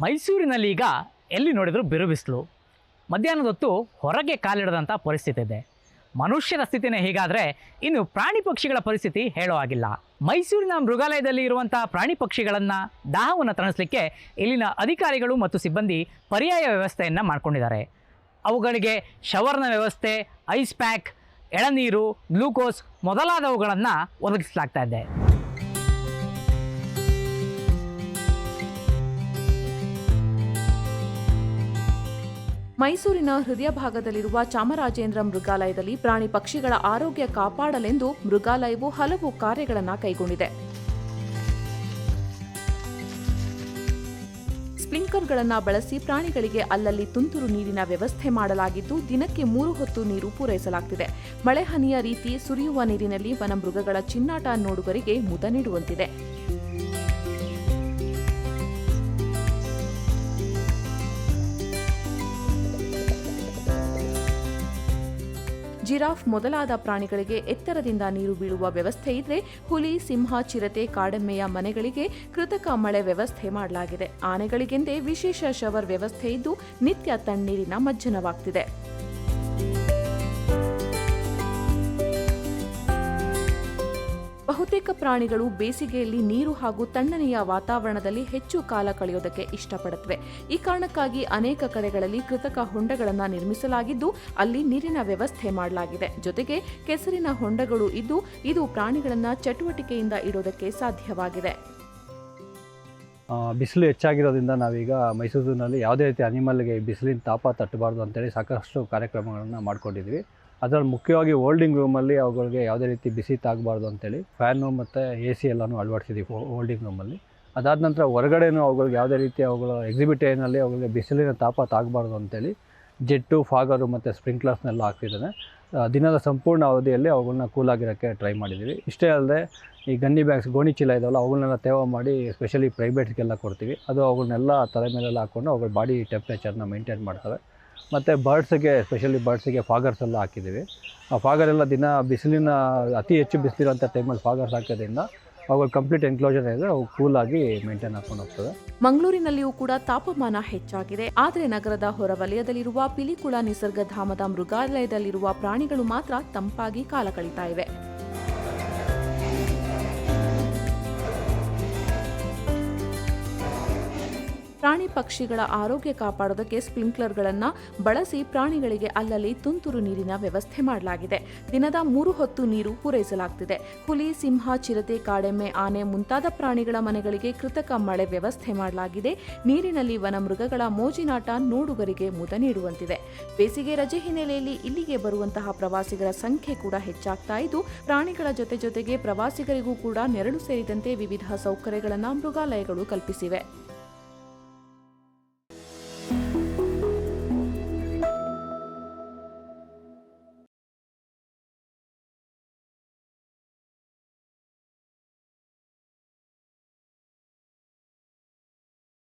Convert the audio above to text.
ಮೈಸೂರಿನಲ್ಲಿ ಈಗ ಎಲ್ಲಿ ನೋಡಿದರೂ ಬಿರುಬಿಸಿಲು. ಮಧ್ಯಾಹ್ನದ ಹೊತ್ತು ಹೊರಗೆ ಕಾಲಿಡದಂಥ ಪರಿಸ್ಥಿತಿ ಇದೆ. ಮನುಷ್ಯರ ಸ್ಥಿತಿನೇ ಹೀಗಾದರೆ ಇನ್ನು ಪ್ರಾಣಿ ಪಕ್ಷಿಗಳ ಪರಿಸ್ಥಿತಿ ಹೇಳೋ ಆಗಿಲ್ಲ ಮೈಸೂರಿನ ಮೃಗಾಲಯದಲ್ಲಿ ಇರುವಂಥ ಪ್ರಾಣಿ ಪಕ್ಷಿಗಳನ್ನು ದಾಹವನ್ನು ತಣಿಸಲಿಕ್ಕೆ ಇಲ್ಲಿನ ಅಧಿಕಾರಿಗಳು ಮತ್ತು ಸಿಬ್ಬಂದಿ ಪರ್ಯಾಯ ವ್ಯವಸ್ಥೆಯನ್ನು ಮಾಡ್ಕೊಂಡಿದ್ದಾರೆ. ಅವುಗಳಿಗೆ ಶವರ್ನ ವ್ಯವಸ್ಥೆ, ಐಸ್ ಪ್ಯಾಕ್, ಎಳನೀರು, ಗ್ಲೂಕೋಸ್ ಮೊದಲಾದವುಗಳನ್ನು ಒದಗಿಸಲಾಗ್ತಾ ಇದೆ. ಮೈಸೂರಿನ ಹೃದಯ ಭಾಗದಲ್ಲಿರುವ ಚಾಮರಾಜೇಂದ್ರ ಮೃಗಾಲಯದಲ್ಲಿ ಪ್ರಾಣಿ ಪಕ್ಷಿಗಳ ಆರೋಗ್ಯ ಕಾಪಾಡಲೆಂದು ಮೃಗಾಲಯವು ಹಲವು ಕಾರ್ಯಗಳನ್ನು ಕೈಗೊಂಡಿದೆ. ಸ್ಪ್ರಿಂಕ್ಲರ್ಗಳನ್ನು ಬಳಸಿ ಪ್ರಾಣಿಗಳಿಗೆ ಅಲ್ಲಲ್ಲಿ ತುಂತುರು ನೀರಿನ ವ್ಯವಸ್ಥೆ ಮಾಡಲಾಗಿದ್ದು, ದಿನಕ್ಕೆ ಮೂರು ಹೊತ್ತು ನೀರು ಪೂರೈಸಲಾಗುತ್ತಿದೆ ಮಳೆ ಹನಿಯ ರೀತಿ ಸುರಿಯುವ ನೀರಿನಲ್ಲಿ ವನಮೃಗಗಳ ಚಿನ್ನಾಟ ನೋಡುಗರಿಗೆ ಮುದ ನೀಡುವಂತಿದೆ. ಜಿರಾಫ್ ಮೊದಲಾದ ಪ್ರಾಣಿಗಳಿಗೆ ಎತ್ತರದಿಂದ ನೀರು ಬೀಳುವ ವ್ಯವಸ್ಥೆ ಇದ್ರೆ ಹುಲಿ, ಸಿಂಹ, ಚಿರತೆ, ಕಾಡೆಮ್ಮೆಯ ಮನೆಗಳಿಗೆ ಕೃತಕ ಮಳೆ ವ್ಯವಸ್ಥೆ ಮಾಡಲಾಗಿದೆ. ಆನೆಗಳಿಗೆಂದೇ ವಿಶೇಷ ಶವರ್ ವ್ಯವಸ್ಥೆ ಇದ್ದು ನಿತ್ಯ ತಣ್ಣೀರಿನ ಮಜ್ಜನವಾಗ್ತಿದೆ. ಬಹುತೇಕ ಪ್ರಾಣಿಗಳು ಬೇಸಿಗೆಯಲ್ಲಿ ನೀರು ಹಾಗೂ ತಣ್ಣನೆಯ ವಾತಾವರಣದಲ್ಲಿ ಹೆಚ್ಚು ಕಾಲ ಕಳೆಯೋದಕ್ಕೆ ಇಷ್ಟಪಡುತ್ತವೆ. ಈ ಕಾರಣಕ್ಕಾಗಿ ಅನೇಕ ಕಡೆಗಳಲ್ಲಿ ಕೃತಕ ಹೊಂಡಗಳನ್ನು ನಿರ್ಮಿಸಲಾಗಿದ್ದು, ಅಲ್ಲಿ ನೀರಿನ ವ್ಯವಸ್ಥೆ ಮಾಡಲಾಗಿದೆ. ಜೊತೆಗೆ ಕೆಸರಿನ ಹೊಂಡಗಳು ಇದ್ದು, ಇದು ಪ್ರಾಣಿಗಳನ್ನು ಚಟುವಟಿಕೆಯಿಂದ ಇಡೋದಕ್ಕೆ ಸಾಧ್ಯವಾಗಿದೆ. ಬಿಸಿಲು ಹೆಚ್ಚಾಗಿರೋದ್ರಿಂದ ನಾವೀಗ ಮೈಸೂರಿನಲ್ಲಿ ಯಾವುದೇ ರೀತಿ ಅನಿಮಲ್ಗೆ ಬಿಸಿಲಿನ ತಾಪ ತಟ್ಟಬಾರ್ದು ಅಂತೇಳಿ ಸಾಕಷ್ಟು ಕಾರ್ಯಕ್ರಮಗಳನ್ನು ಮಾಡ್ಕೊಂಡಿದ್ವಿ. ಅದರಲ್ಲಿ ಮುಖ್ಯವಾಗಿ ಹೋಲ್ಡಿಂಗ್ ರೂಮಲ್ಲಿ ಅವುಗಳಿಗೆ ಯಾವುದೇ ರೀತಿ ಬಿಸಿ ತಾಗಬಾರ್ದು ಅಂತೇಳಿ ಫ್ಯಾನು ಮತ್ತು ಎ ಸಿ ಎಲ್ಲನೂ ಅಳವಡಿಸಿದ್ದೀವಿ ಹೋಲ್ಡಿಂಗ್ ರೂಮಲ್ಲಿ ಅದಾದ ನಂತರ ಹೊರಗಡೆನೂ ಅವುಗಳಿಗೆ ಯಾವುದೇ ರೀತಿ ಅವುಗಳ ಎಕ್ಸಿಬಿಟ್ ಏನಲ್ಲಿ ಅವುಗಳಿಗೆ ಬಿಸಿಲಿನ ತಾಪ ತಾಗಬಾರ್ದು ಅಂತೇಳಿ ಜೆಟ್ಟು, ಫಾಗರು ಮತ್ತು ಸ್ಪ್ರಿಂಕ್ಲರ್ಸ್ನೆಲ್ಲ ಹಾಕ್ತಿದ್ದಾನೆ ದಿನದ ಸಂಪೂರ್ಣ ಅವಧಿಯಲ್ಲಿ ಅವುಗಳನ್ನ ಕೂಲಾಗಿರೋಕ್ಕೆ ಟ್ರೈ ಮಾಡಿದ್ದೀವಿ ಇಷ್ಟೇ ಅಲ್ಲದೆ ಈ ಗನ್ನಿ ಬ್ಯಾಗ್ಸ್ ಗೋಣಿ ಚೀಲ ಇದಾವಲ್ಲ ಅವುಗಳನ್ನೆಲ್ಲ ತೇವ ಮಾಡಿ ಸ್ಪೆಷಲಿ ಪ್ರೈವೇಟ್ಸ್ಗೆಲ್ಲ ಕೊಡ್ತೀವಿ. ಅದು ಅವುಗಳನ್ನೆಲ್ಲ ತಲೆ ಮೇಲೆಲ್ಲ ಹಾಕ್ಕೊಂಡು ಅವುಗಳ ಬಾಡಿ ಟೆಂಪ್ರೇಚರ್ನ ಮೇಂಟೈನ್ ಮಾಡ್ತವೆ ಮತ್ತು ಬರ್ಡ್ಸ್ಗೆ ಸ್ಪೆಷಲಿ ಬರ್ಡ್ಸಿಗೆ ಫಾಗರ್ಸ್ ಎಲ್ಲ ಹಾಕಿದ್ದೀವಿ. ಆ ಫಾಗರ್ ಎಲ್ಲ ದಿನ ಬಿಸಿಲಿನ ಅತಿ ಹೆಚ್ಚು ಬಿಸಿಲಿರುವಂಥ ಟೈಮಲ್ಲಿ ಫಾಗರ್ಸ್ ಹಾಕೋದ್ರಿಂದ ಅವುಗಳ ಕಂಪ್ಲೀಟ್ ಎನ್ಕ್ಲೋಜರ್ ಇದೆ ಅವು ಕೂಲಾಗಿ ಮೇಂಟೈನ್ ಹಾಕೊಂಡು ಹೋಗ್ತದೆ ಮಂಗಳೂರಿನಲ್ಲಿಯೂ ಕೂಡ ತಾಪಮಾನ ಹೆಚ್ಚಾಗಿದೆ. ಆದರೆ ನಗರದ ಹೊರವಲಯದಲ್ಲಿರುವ ಪಿಲಿಕುಳ ನಿಸರ್ಗಧಾಮದ ಮೃಗಾಲಯದಲ್ಲಿರುವ ಪ್ರಾಣಿಗಳು ಮಾತ್ರ ತಂಪಾಗಿ ಕಾಲ ಕಳೀತಾ ಇವೆ. ಪ್ರಾಣಿ ಪಕ್ಷಿಗಳ ಆರೋಗ್ಯ ಕಾಪಾಡೋದಕ್ಕೆ ಸ್ಪ್ರಿಂಕ್ಲರ್ಗಳನ್ನು ಬಳಸಿ ಪ್ರಾಣಿಗಳಿಗೆ ಅಲ್ಲಲ್ಲಿ ತುಂತುರು ನೀರಿನ ವ್ಯವಸ್ಥೆ ಮಾಡಲಾಗಿದೆ. ದಿನದ ಮೂರು ಹೊತ್ತು ನೀರು ಪೂರೈಸಲಾಗುತ್ತಿದೆ ಹುಲಿ, ಸಿಂಹ, ಚಿರತೆ, ಕಾಡೆಮ್ಮೆ, ಆನೆ ಮುಂತಾದ ಪ್ರಾಣಿಗಳ ಮನೆಗಳಿಗೆ ಕೃತಕ ಮಳೆ ವ್ಯವಸ್ಥೆ ಮಾಡಲಾಗಿದೆ. ನೀರಿನಲ್ಲಿ ವನಮೃಗಗಳ ಮೋಜಿನಾಟ ನೋಡುಗರಿಗೆ ಮುದ ನೀಡುವಂತಿದೆ. ಬೇಸಿಗೆ ರಜೆ ಹಿನ್ನೆಲೆಯಲ್ಲಿ ಇಲ್ಲಿಗೆ ಬರುವಂತಹ ಪ್ರವಾಸಿಗರ ಸಂಖ್ಯೆ ಕೂಡ ಹೆಚ್ಚಾಗ್ತಾ ಇದ್ದು, ಪ್ರಾಣಿಗಳ ಜೊತೆ ಜೊತೆಗೆ ಪ್ರವಾಸಿಗರಿಗೂ ಕೂಡ ನೆರಳು ಸೇರಿದಂತೆ ವಿವಿಧ ಸೌಕರ್ಯಗಳನ್ನು ಮೃಗಾಲಯಗಳು ಕಲ್ಪಿಸಿವೆ.